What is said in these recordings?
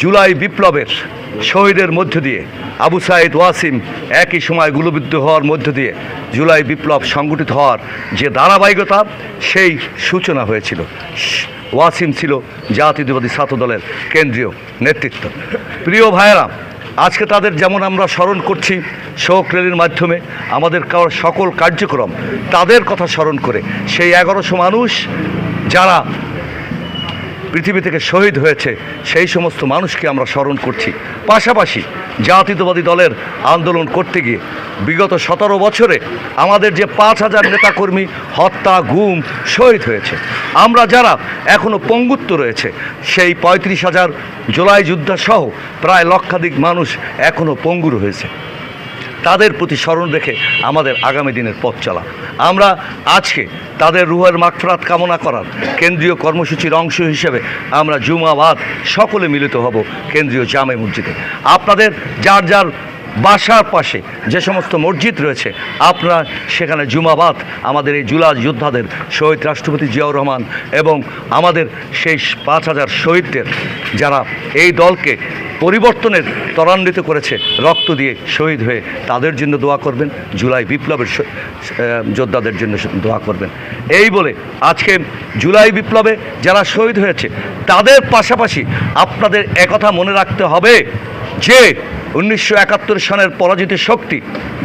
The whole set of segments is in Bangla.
জুলাই বিপ্লবের শহীদের মধ্য দিয়ে আবু সাইদ ওয়াসিম একই সময় গুলিবিদ্ধ হওয়ার মধ্য দিয়ে জুলাই বিপ্লব সংগঠিত হওয়ার যে ধারাবাহিকতা, সেই সূচনা হয়েছিল। ওয়াসিম ছিল জাতীয়তাবাদী ছাত্র দলের কেন্দ্রীয় নেতৃত্ব। প্রিয় ভাইয়েরা, আজকে তাদের যেমন আমরা স্মরণ করছি, শোক রেলির মাধ্যমে আমাদের সকল কার্যক্রম তাদের কথা স্মরণ করে সেই এগারোশো মানুষ যারা পৃথিবী থেকে শহীদ হয়েছে, সেই সমস্ত মানুষকে আমরা স্মরণ করছি। পাশাপাশি জাতীয়তাবাদী দলের আন্দোলন করতে গিয়ে বিগত সতেরো বছরে আমাদের যে পাঁচ হাজার নেতাকর্মী হত্যা, গুম, শহীদ হয়েছে, আমরা যারা এখনও পঙ্গুত্ব রয়েছে, সেই পঁয়ত্রিশ হাজার জুলাই যোদ্ধা প্রায় লক্ষাধিক মানুষ এখনও পঙ্গুর হয়েছে। তাদের প্রতি স্মরণ রেখে আমাদের আগামী দিনের পথ চলা। আমরা আজকে তাদের রুহের মাগফরাত কামনা করার কেন্দ্রীয় কর্মসূচির অংশ হিসেবে আমরা জুমাবাদ সকলে মিলিত হব কেন্দ্রীয় জামে মসজিদে। আপনাদের যার যার বাসার পাশে যে সমস্ত মসজিদ রয়েছে, আপনারা সেখানে জুমাবাদ আমাদের এই জুলা যোদ্ধাদের শহীদ রাষ্ট্রপতি জিয়াউর রহমান এবং আমাদের সেই পাঁচ হাজার শহীদদের, যারা এই দলকে পরিবর্তনের ত্বরান্বিত করেছে। রক্ত দিয়ে শহীদ হয়ে তাদের জন্য দোয়া করবেন। জুলাই বিপ্লবের যোদ্ধাদের জন্য দোয়া করবেন। এই বলে আজকে জুলাই বিপ্লবে যারা শহীদ হয়েছে, তাদের পাশাপাশি আপনাদের একথা মনে রাখতে হবে যে, উনিশশো একাত্তর সনের পরাজিত শক্তি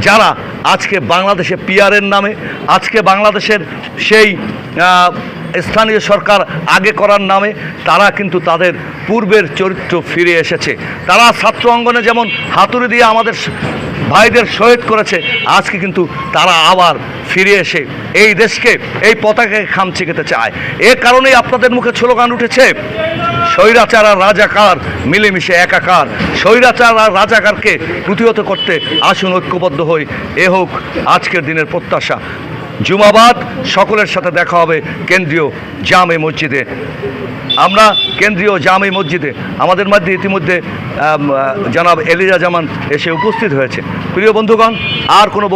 যারা আজকে বাংলাদেশে পিয়ারের নামে, আজকে বাংলাদেশের সেই স্থানীয় সরকার আগে করার নামে তারা কিন্তু তাদের পূর্বের চরিত্র ফিরে এসেছে। তারা ছাত্র অঙ্গনে যেমন হাতুড়ি দিয়ে আমাদের ভাইদের শহীদ করেছে, আজকে কিন্তু তারা আবার ফিরে এসে এই দেশকে, এই পতাকাকে খামচে খেতে চায়। এ কারণেই আপনাদের মুখে স্লোগান উঠেছে, স্বৈরাচার আর রাজাকার মিলেমিশে একাকার। স্বৈরাচার আর রাজাকারকে প্রতিহত করতে আসুন ঐক্যবদ্ধ হই। এ হোক আজকের দিনের প্রত্যাশা। জুমাবাদ। সকলের সাথে দেখা হবে কেন্দ্রীয় জামে মসজিদে। আমরা কেন্দ্রীয় জামে মসজিদে, আমাদের মধ্যে ইতিমধ্যে জানাব এলিজা জামান এসে উপস্থিত হয়েছে। প্রিয় বন্ধুগণ, আর কোনো